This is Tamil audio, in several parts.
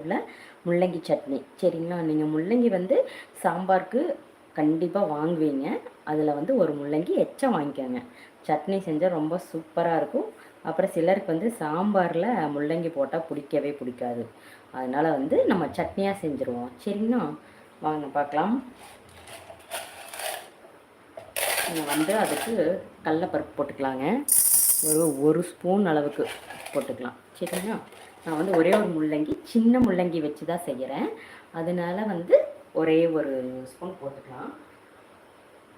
உள்ள முள்ளங்கி சட்னி. சரிங்களா? நீங்கள் முள்ளங்கி வந்து சாம்பாருக்கு கண்டிப்பாக வாங்குவீங்க. அதில் வந்து ஒரு முள்ளங்கி எச்சம் வாங்கிக்கோங்க. சட்னி செஞ்சால் ரொம்ப சூப்பராக இருக்கும். அப்புறம் சிலருக்கு வந்து சாம்பாரில் முள்ளங்கி போட்டால் பிடிக்கவே பிடிக்காது. அதனால் வந்து நம்ம சட்னியாக செஞ்சுருவோம். சரிங்களா? வாங்க பார்க்கலாம். நீங்கள் வந்து அதுக்கு கடலப்பருப்பு போட்டுக்கலாங்க. ஒரு ஒரு ஸ்பூன் அளவுக்கு போட்டுக்கலாம். சரிங்களா? நான் வந்து ஒரே ஒரு முள்ளங்கி சின்ன முள்ளங்கி வச்சு தான் செய்கிறேன் அதனால வந்து ஒரே ஒரு ஸ்பூன் போட்டுக்கலாம்.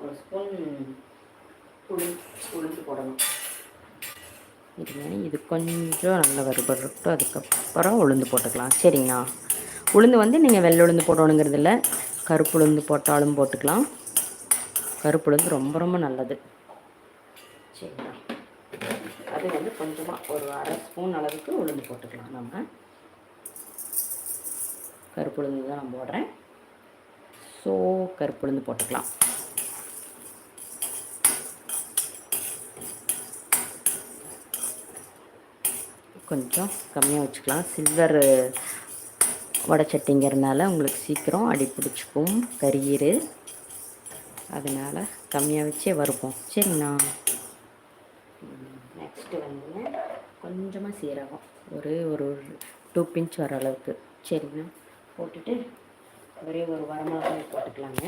ஒரு ஸ்பூன் உளுந்து உளுந்து போடணும். இருங்க இது கொஞ்சம் நல்லா வறுபட்டு அதுக்கப்புறம் உளுந்து போட்டுக்கலாம். சரிங்கண்ணா உளுந்து வந்து நீங்கள் வெள்ளை உளுந்து போடணுங்கிறது இல்லை. கருப்பு உளுந்து போட்டாலும் போட்டுக்கலாம். கருப்பு உளுந்து ரொம்ப ரொம்ப நல்லது. சரிங்களா? அது வந்து கொஞ்சமாக ஒரு அரை ஸ்பூன் அளவுக்கு உளுந்து போட்டுக்கலாம் நம்ம. கருப்பு உளுந்து தான் நான் போடுறேன். ஸோ கருப்பு உளுந்து போட்டுக்கலாம். கொஞ்சம் கம்மியாக வச்சுக்கலாம். சில்வர் வடைச்சட்டிங்கிறதுனால உங்களுக்கு சீக்கிரம் அடி பிடிச்சிக்கும். கரியீர் அதனால் கம்மியாக வச்சே வறுப்போம். சரிங்கண்ணா சீரகம். ஒரு ஒரு டூ பிஞ்ச் வர அளவுக்கு. சரிங்க. போட்டுட்டு ஒரே ஒரு வரமிளகாய் போட்டுக்கலாங்க.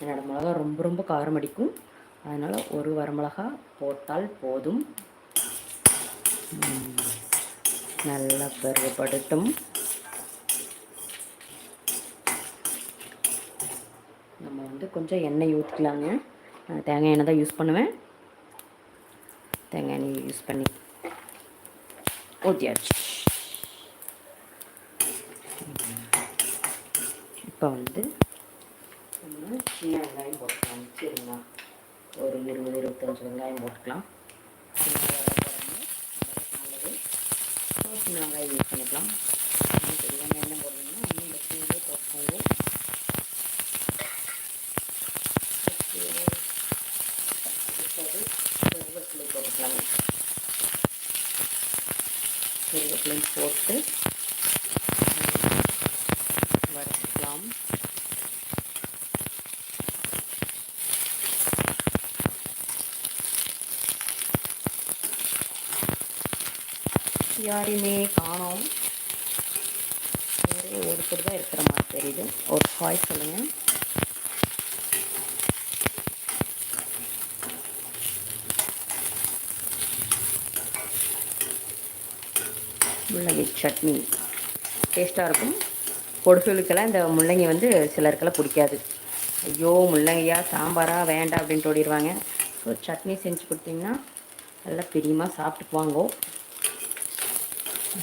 என்னோடய மிளகா ரொம்ப ரொம்ப காரம் அடிக்கும். அதனால் ஒரு வரமிளகா போட்டால் போதும். நல்லா பருவப்படுத்தும் நம்ம வந்து கொஞ்சம் எண்ணெய் ஊற்றிக்கலாங்க நான் தேங்காய் எண்ணெய் தான் யூஸ் பண்ணுவேன். தேங்காய் எண்ணெய் யூஸ் பண்ணி ஊற்றியாச்சு இப்போ வந்து நம்ம சின்ன வெங்காயம் போட்டுக்கலாம் சரிங்களா ஒரு இருபது இருபத்தஞ்சி வெங்காயம் போட்டுக்கலாம் நல்லது சின்ன வெங்காயம் யூஸ் பண்ணிக்கலாம் பெரிய வெங்காயம் என்ன போடுறீங்கன்னா யாரையுமே காணோம். ஒரே ஒருத்தர் தான் இருக்கிற மாதிரி தெரியுது. ஒரு ஹாய் சொல்லுங்கள் முள்ளங்கி சட்னி. டேஸ்ட்டாக இருக்கும். பொடுசுகளுக்கெல்லாம் இந்த முள்ளங்கி வந்து சிலருக்கெல்லாம் பிடிக்காது. ஐயோ முள்ளங்கியா சாம்பாரா வேண்டாம் அப்படின்ட்டு ஓடிடுவாங்க ஸோ சட்னி செஞ்சு கொடுத்தீங்கன்னா நல்லா பிரியமாக சாப்பிட்டுக்குவாங்கோ.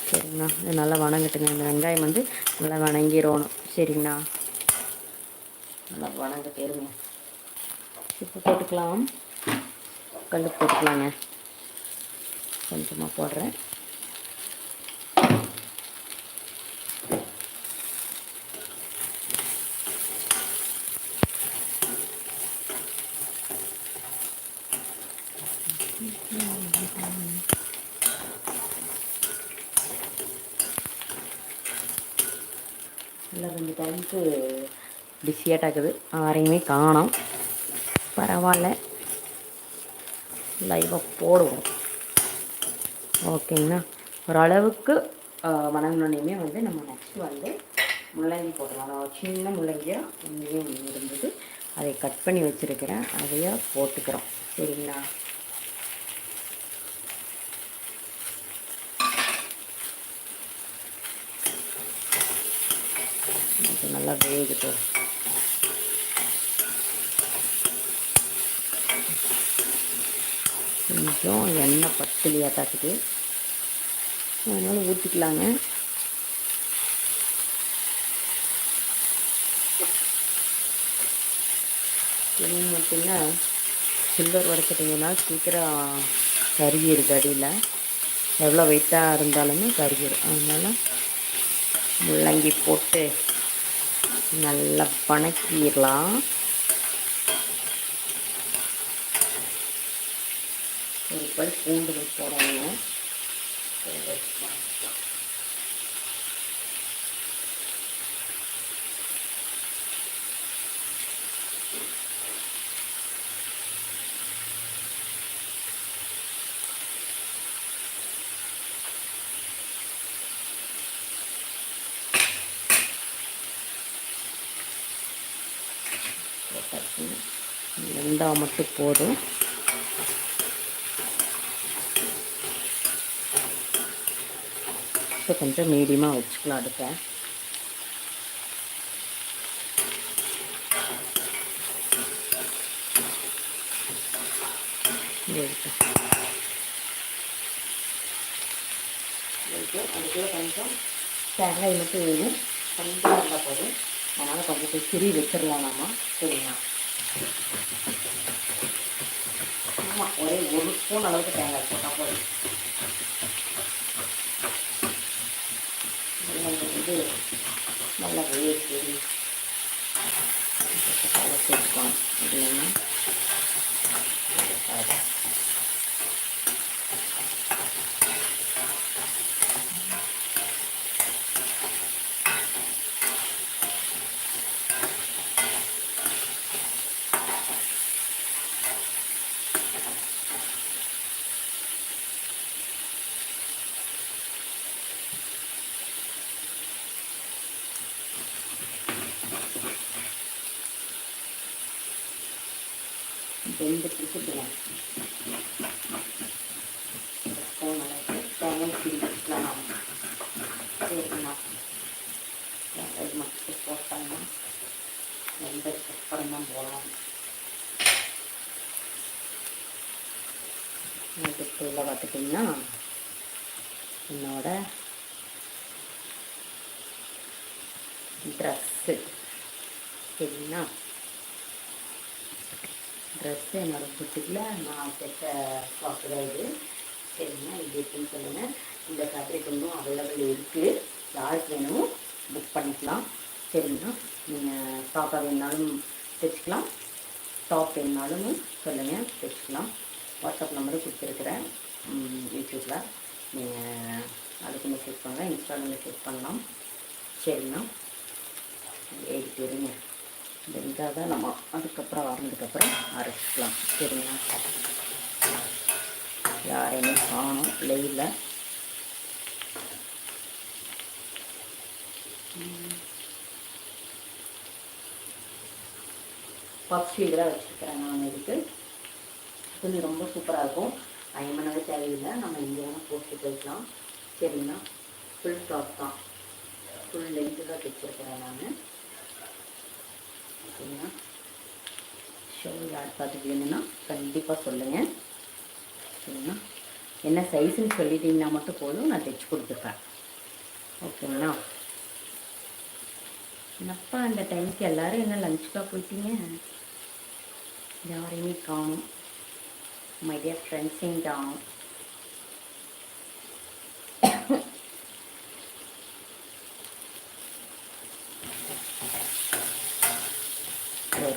சரிங்கண்ணா. இது நல்லா வணங்கட்டுங்க. இந்த வெங்காயம் வந்து நல்லா வணங்கிடணும். சரிங்கண்ணா. நல்லா வணங்க இப்போ போட்டுக்கலாம். கல் போட்டுக்கலாங்க. கொஞ்சமாக போடுறேன் இல்லை ரெண்டு டைமுக்கு பிஸியாட்டாக்குது யாரையுமே காணோம். பரவாயில்ல. லைவாக போடுவோம். ஓகேங்கண்ணா. ஓரளவுக்கு வணங்கினோடனே வந்து நம்ம நெக்ஸ்ட் வந்து முள்ளங்கி போட்டுக்கலாம் நான் சின்ன முள்ளங்கியாக இங்கேயே ஒன்று இருந்தது. அதை கட் பண்ணி வச்சுருக்கிறேன். அதையே போட்டுக்கிறோம். சரிங்களா? நல்லா வேகட்டும். கொஞ்சம் எண்ணெய் பத்துலையாக தாக்குது அதனால் ஊற்றிக்கலாங்க இன்னும் பார்த்தீங்கன்னா சில்வர் உடச்சிட்டிங்கன்னா சீக்கிரம் கருகிடுது அடியில். எவ்வளோ வெயிட்டாக இருந்தாலுமே கருகிரும். அதனால் முள்ளங்கி போட்டு நல்லா வணக்கிடலாம். பல் பூண்டு போடணும். வெந்தால் மட்டும் போதும். இப்போ கொஞ்சம் மீடியமாக வச்சுக்கலாம் அடுப்பை. கொஞ்சம் தேங்காய் மட்டும் வேணும் கொஞ்சம் இருந்தால் போதும். அதனால் கொஞ்சம் போய் திரி வச்சிடலாம் நாம சரிங்களா? ஆமாம் ஒரே ஒரு ஸ்பூன் அளவுக்கு தேங்காய் போட்டால் போதும். வந்து நல்லா வேஸ்ட் சேர்த்துக்கலாம். இல்லைன்னா வெந்து பிடிச்சிக்கலாம் ஸ்பூன் அளவுக்கு தேங்காய் திரி வச்சுக்கலாம் சரிங்களா மட்டும் போட்டாங்கன்னா வெந்ததுக்கு அப்புறம் தான் போடலாம் இதுக்குள்ள பார்த்துட்டிங்கன்னா என்னோட ட்ரெஸ்ஸு சரிங்களா ட்ரெஸ்ஸு என்னோடய புட்டிக்கில் நான் தைச்ச ஃப்ராக்கு தான் இது. சரிங்களா? இது எப்படின்னு சொல்லுங்கள் இந்த ஃபேப்ரிக் ஒன்றும் அவைலபிள் இருக்குது யாருக்கு வேணுமோ புக் பண்ணிக்கலாம். சரிங்களா? நீங்கள் டாப்பாக வேணுனாலும் தைச்சிக்கலாம். டாப் வேணுனாலும் சொல்லுங்கள் தைச்சிக்கலாம். வாட்ஸ்அப் நம்பரும் கொடுத்துருக்குறேன். யூடியூப்பில் நீங்கள் அதுக்கு மெசேஜ் பண்ணலாம் இன்ஸ்டாவில் மெசேஜ் பண்ணலாம். சரிங்கண்ணா எழுதி இருங்க. இந்த இதாக தான் நம்ம அதுக்கப்புறம் ஆறுனதுக்கப்புறம் அரைச்சிக்கலாம். சரிங்களா? யாரையுமே காணும். லைவில் பப்ஸ் இதெல்லாம் வச்சுருக்கிறேன் நான் இதுக்கு. துணி ரொம்ப சூப்பராக இருக்கும். அயமனவே தேவையில்லை. நம்ம இங்கே வேணால் போட்டு போய்க்கலாம். சரிங்களா? ஃபுல் ஃப்ராப் தான். ஃபுல் லென்த்து தான் தைச்சிருக்கிறேன் நான். ஓகேங்களா ஷோ யார் பார்த்துட்டு வேணும்னா கண்டிப்பாக சொல்லுங்கள் சரிங்களா? என்ன சைஸுன்னு சொல்லிட்டீங்கன்னா மட்டும் போதும் நான் தைச்சி கொடுத்துருப்பேன் ஓகேங்களா? என்னப்பா அந்த டைமுக்கு எல்லாரும் என்ன லஞ்சுக்காக போயிட்டீங்க? யாரையுமே காணும். மை டியர் ஃப்ரெண்ட்ஸையும் காணும்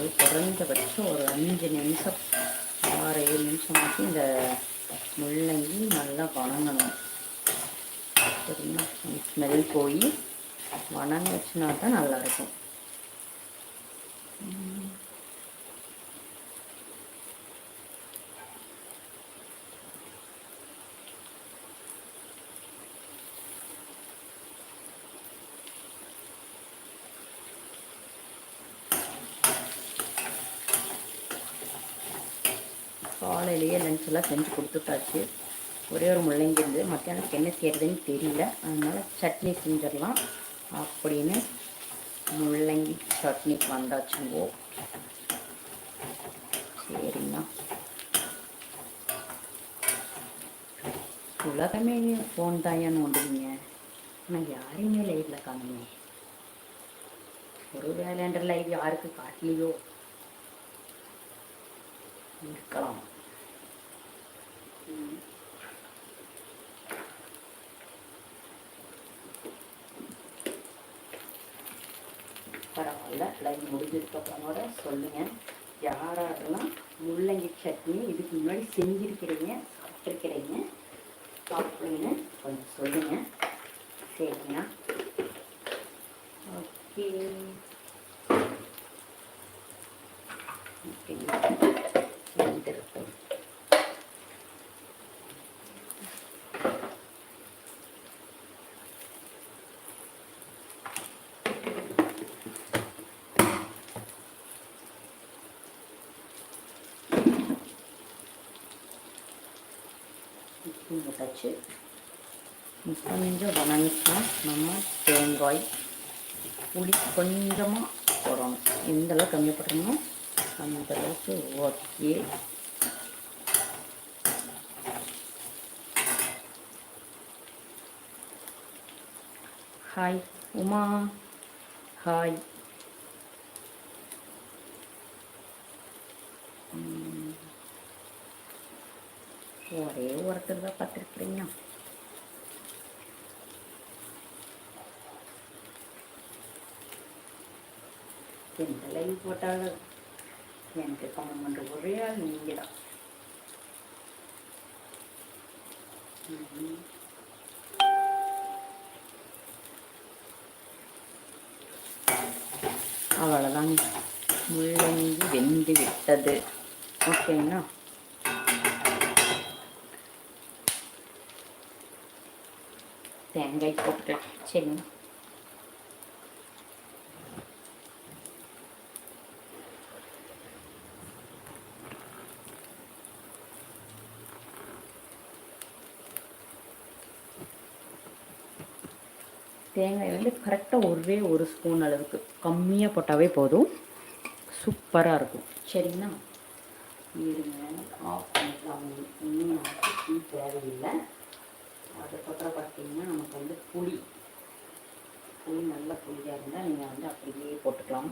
ஒரு குறைந்தபட்சம் ஒரு அஞ்சு நிமிஷம் ஆறு ஏழு நிமிஷம் ஆச்சு இந்த முள்ளங்கி நல்லா வணங்கணும். சரிங்களா? ஸ்மெல் போய் வணங்கச்சுனா தான் நல்லாயிருக்கும். காலையிலேயே லஞ்செல்லாம் செஞ்சு கொடுத்துட்டாச்சு. ஒரே ஒரு முள்ளங்கி இருந்து மத்தியானத்துக்கு என்ன செய்யறதுன்னு தெரியல. அதனால் சட்னி செஞ்சிடலாம். அப்படின்னு முள்ளங்கி சட்னி வந்தாச்சுங்கோ. சரிங்கண்ணா உலகமே ஃபோன் தாயான்னு ஒன்றுங்க ஆனால் யாரையுமே லைவில் காணுமே. ஒரு வேலைன்ற லைவ் யாருக்கு காட்டலையோ? இருக்கலாம். பரவாயில்ல லைவ் முடிஞ்சதுக்கப்புறம் சொல்லுங்கள் யாரெல்லாம் முள்ளங்கி சட்னி இதுக்கு முன்னாடி செஞ்சுருக்கிறீங்க சாப்பிட்ருக்கிறீங்க சாப்பிடுங்கன்னு கொஞ்சம் சொல்லுங்கள் சரிங்களா? ஓகே ஓகேங்களா வெந்திருக்கும் வச்சாச்சு கொஞ்சம் வணங்கிக்கலாம் நம்ம தேங்காய் புளி கொஞ்சமாக போடணும் எந்த அளவுக்கு கம்மி அந்த அளவுக்கு ஓகே ஹாய் உமா ஹாய் ஒரே ஒருத்தர் தான் பார்த்துருக்குறீங்க எந்த லைவ் போட்டாலும் எனக்கு கமெண்ட் பண்ணுற ஒரே ஆள் நீங்கள் தான் அவ்வளோதாங்க முள்ளங்கி வெந்து விட்டது. ஓகேங்களா தேங்காய் போட்டுக்கலாம் சரிங்க தேங்காய் வந்து கரெக்டாக ஒரே ஒரு ஸ்பூன் அளவுக்கு கம்மியாக போட்டாவே போதும். சூப்பராக இருக்கும். சரிங்களா? இருங்க ஆஃப் பண்ணி இன்னும் நமக்கு டீ தேவையில்லை அதுக்கப்புறம் பார்த்தீங்கன்னா நமக்கு வந்து புளி புளி நல்ல புளியாக இருந்தால் நீங்கள் வந்து அப்படியே போட்டுக்கலாம்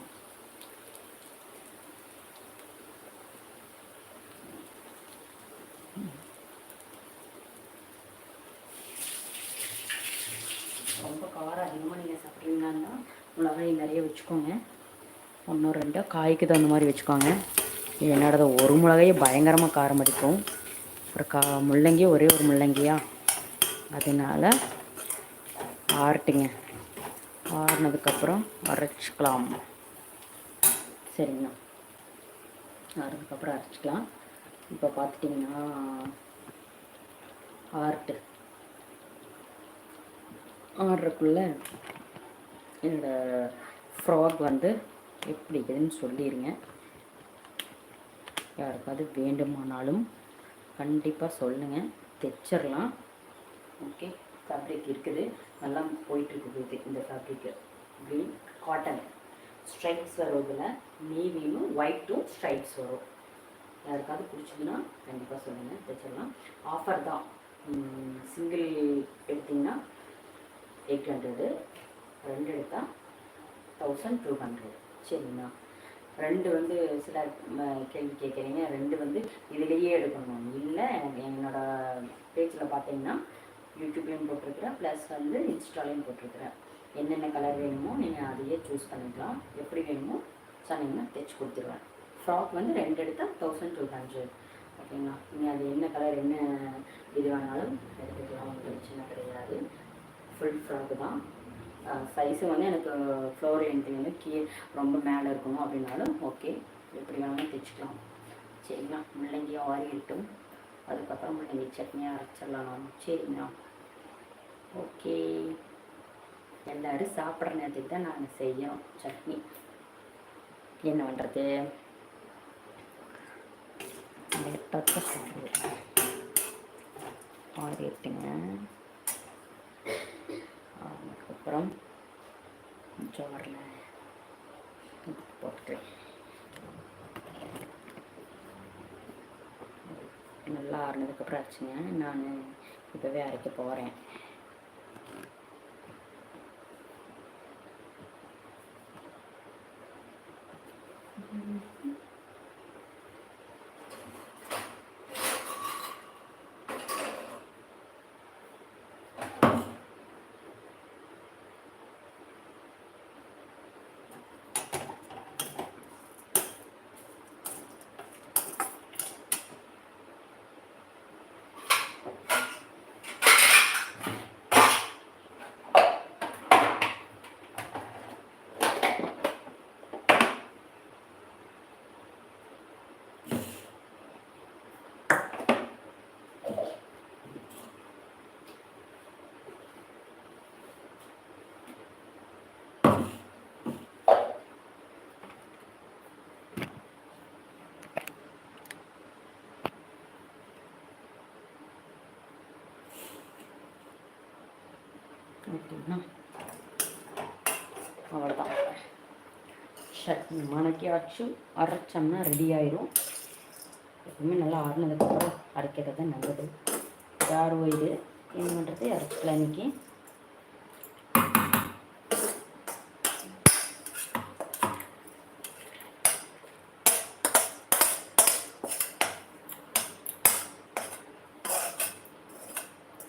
ரொம்ப காரம் அதிகமாக மிளகாய் நிறைய வச்சுக்கோங்க. ஒன்று ரெண்டோ காய்க்கு தகுந்த மாதிரி வச்சுக்கோங்க. என்னோடது ஒரு மிளகாயே பயங்கரமாக காரம் அடிக்கும். ஒரு கா முள்ளங்கி ஒரே ஒரு முள்ளங்கியா? அதனால ஆறட்டுங்க. ஆறுனதுக்கப்புறம் அரைச்சிக்கலாம். சரிங்கண்ணா ஆறுனதுக்கப்புறம் அரைச்சிக்கலாம். இப்போ பார்த்துட்டிங்கன்னா ஆர்ட்டு ஆடுறக்குள்ள இந்த ஃப்ராக் வந்து எப்படி இருக்குதுன்னு சொல்லிடுங்க யாருக்காவது வேண்டுமானாலும் கண்டிப்பாக சொல்லுங்கள் தைச்சிடலாம் ஓகே ஃபேப்ரிக் இருக்குது. நல்லா போயிட்டுருக்குது இந்த ஃபேப்ரிக்கு க்ரீன் காட்டன் ஸ்ட்ரைப்ஸ் வரும் இதில். நேவியும் ஒயிட்டும் ஸ்ட்ரைப்ஸ் வரும். யாருக்காவது பிடிச்சதுன்னா கண்டிப்பாக சொல்லுங்கள் தைச்சிடலாம் ஆஃபர் தான். சிங்கிள் எடுத்திங்கன்னா எயிட் ஹண்ட்ரடு ரெண்டு எடுத்தால் தௌசண்ட் டூ ஹண்ட்ரட் சரிங்களா ரெண்டு வந்து சில கேள்வி கேட்குறீங்க. ரெண்டு வந்து இதுலேயே எடுக்கணும். இல்லை என்னோட பேஜில் பார்த்தீங்கன்னா யூடியூப்லேயும் போட்டிருக்கிறேன். ப்ளஸ் வந்து இன்ஸ்டாலையும் போட்டிருக்கிறேன். என்னென்ன கலர் வேணுமோ நீங்கள் அதையே சூஸ் பண்ணிக்கலாம். எப்படி வேணுமோ சொன்னீங்கன்னா தைச்சி கொடுத்துருவேன். ஃப்ராக் வந்து ரெண்டு எடுத்தால் தௌசண்ட் டூ ஹண்ட்ரட் ஓகேங்களா? நீங்கள் அது என்ன கலர் என்ன இது வேணாலும் எடுத்துக்கலாம். ஒன்றும் பிரச்சனை கிடையாது. ஃபுல் ஃப்ராக்கு தான். சைஸு வந்து எனக்கு ஃப்ளோர் லென்த்து வந்து கீ ரொம்ப மேலே இருக்கணும் அப்படின்னாலும் ஓகே எப்படி வேணாலும் தைச்சிக்கலாம். சரிங்களா? முள்ளங்கி ஆறிட்டும் அதுக்கப்புறம் முள்ளங்கி சட்னியாக அரைச்சிடலாம் சரிங்களா? ஓகே எல்லோரும் சாப்பிட்ற நேரத்துக்கு தான் நாங்கள் செய்யணும் சட்னி. என்ன பண்ணுறது லேட்டாக ஆறிட்டுங்க அப்புறம் ஜாரில் போட்டுக்கிறேன். நல்லா ஆறுனதுக்கப்புறம் ஆச்சுங்க. நான் இப்போவே அரைக்க போகிறேன் ஓகேங்களா அவ்வளோதான் சட்னி மணக்கியாச்சு அரைச்சோம்னா ரெடி ஆயிரும். எப்பவுமே நல்லா ஆறுனதுக்கப்புறம் அரைக்கிறது தான் நல்லது. யார் இது என்ன பண்ணுறது அரைச்சிக்கலாம் இன்னைக்கு.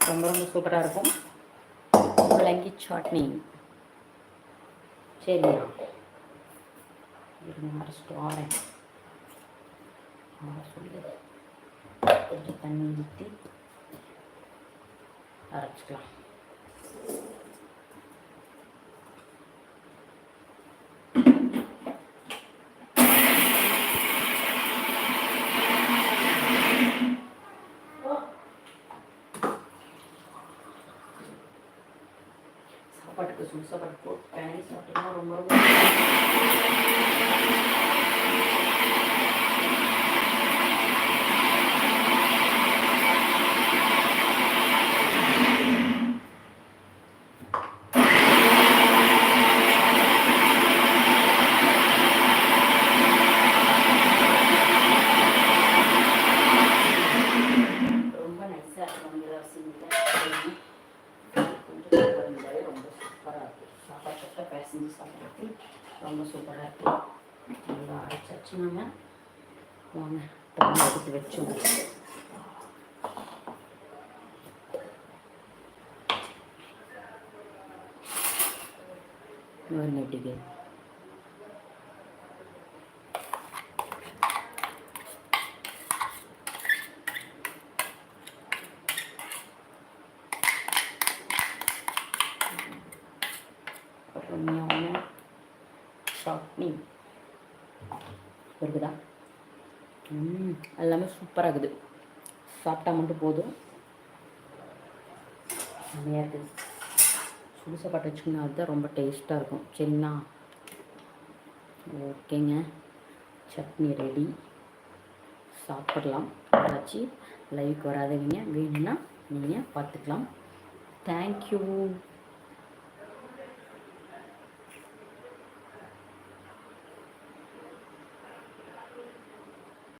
ரொம்ப ரொம்ப சூப்பராக இருக்கும். முள்ளங்கி சட்னி சரிண்ணா இருங்க அரைச்சிட்டு வரேன் ஆற சொல்லு கொஞ்சம் தண்ணி ஊற்றி அரைச்சிக்கலாம் சாப்பாட்டுக்கு சுடு சாப்பாடு போட்டு சாப்பிட்டோம்னா ரொம்ப ரொம்ப நைஸாக இருக்கும் அவசியம் இல்லை கொஞ்சம் சூப்பர் இருந்தாலே ரொம்ப சூப்பராக இருக்கும் சாப்பாடு சட்டை பேசஞ்சு சாப்பிட்றதுக்கு ரொம்ப சூப்பராக இருக்கும் நல்லா அரைச்சாச்சு நம்ம வாங்க தண்ணி எடுத்து வச்சோம் ஒரு நெட்டுக்கு சட்னி இருக்குதா ம் எல்லாமே சூப்பராக இருக்குது சாப்பிட்டா மட்டும் போதும். செம்மையாக இருக்குது. சுடு சாப்பாடு அதுதான் ரொம்ப டேஸ்ட்டாக இருக்கும். சரிங்களா? ஓகேங்க. சட்னி ரெடி சாப்பிடலாம். வச்சு லைவுக்கு வராதவங்க வேணும்னா நீங்கள் பார்த்துக்கலாம். தேங்க்யூ